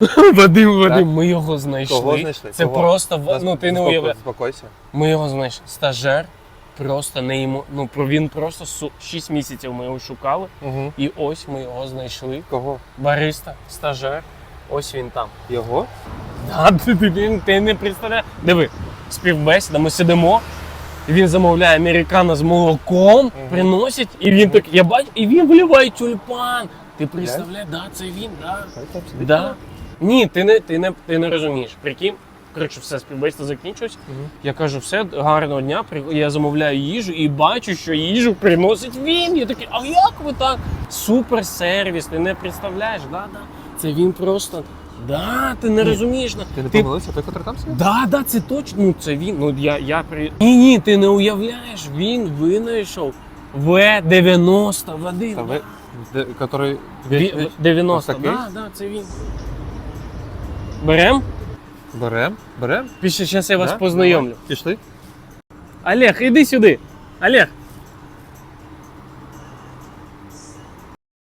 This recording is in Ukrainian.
Вадим, Вадим, ми його знайшли. Кого знайшли? Це Кого? просто в- ну ти не Заспоко- уявляєш. Заспокойся. Ми його знайшли. Стажер. Просто не йому. Ну про він просто су- 6 місяців ми його шукали. Угу. І ось ми його знайшли. Кого? Бариста, стажер. Ось він там. Його? Да, ти, ти, ти, ти не представляєш. Диви, співбесіда, ми сидимо. І він замовляє американо з молоком, приносить, і він так, я бачу, і він вливає тюльпан. Ти представляєш, да, це він, да. Да. Ні, ти не, ти не, ти не розумієш. Прикинь, коротше, все співбесіда закінчилось. Мгм. Я кажу, все, гарного дня. Я замовляю їжу і бачу, що їжу приносить він. Я такий, а як ви так? Супер сервіс, ти не представляєш, да, да. Це він просто. Да, ти не Ні. розумієш. Ти не Ти- помилився, той, котрий там сидить? Да, да, це точно. Ну це він. Ну я, я при. Ні, ні, ти не уявляєш. Він винайшов В90 Вадим. Та ви, де- котрий... В- 90, Ось такий? да, да, це він. Берем? Берем? Берем? Після зараз я вас Да? познайомлю. Пішли? Олег, іди сюди. Олег,